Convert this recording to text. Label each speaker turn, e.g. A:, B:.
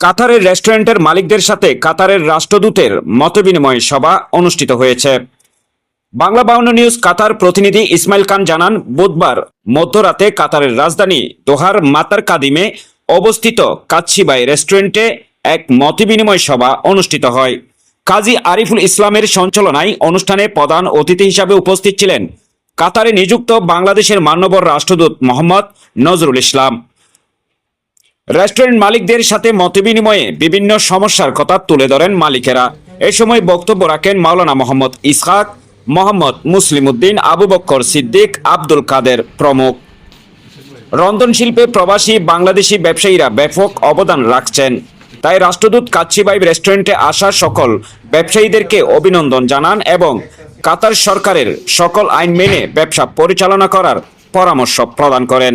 A: কাতারের রেস্টুরেন্টের মালিকদের সাথে কাতারের রাষ্ট্রদূতের মতবিনিময় সভা অনুষ্ঠিত হয়েছে। বাংলা বাউন্ন নিউজ কাতার প্রতিনিধি ইসমাইল খান জানান, বুধবার মধ্যরাতে কাতারের রাজধানী দোহার মাতার কাদিমে অবস্থিত কাচ্ছিবাই রেস্টুরেন্টে এক মতবিনিময় সভা অনুষ্ঠিত হয়। কাজী আরিফুল ইসলামের সঞ্চালনায় অনুষ্ঠানে প্রধান অতিথি হিসাবে উপস্থিত ছিলেন কাতারে নিযুক্ত বাংলাদেশের মান্যবর রাষ্ট্রদূত মোহাম্মদ নজরুল ইসলাম। রেস্টুরেন্ট মালিকদের সাথে মতবিনিময়ে বিভিন্ন সমস্যার কথা তুলে ধরেন মালিকেরা। এ সময় বক্তব্য রাখেন মাওলানা মোহাম্মদ ইসহাক, মোহাম্মদ মুসলিম উদ্দিন আবু বক্কর সিদ্দিক, আব্দুল কাদের প্রমুখ। রন্ধন শিল্পে প্রবাসী বাংলাদেশি ব্যবসায়ীরা ব্যাপক অবদান রাখছেন। তাই রাষ্ট্রদূত কাচ্চিবাই রেস্টুরেন্টে আসা সকল ব্যবসায়ীদেরকে অভিনন্দন জানান এবং কাতার সরকারের সকল আইন মেনে ব্যবসা পরিচালনা করার পরামর্শ প্রদান করেন।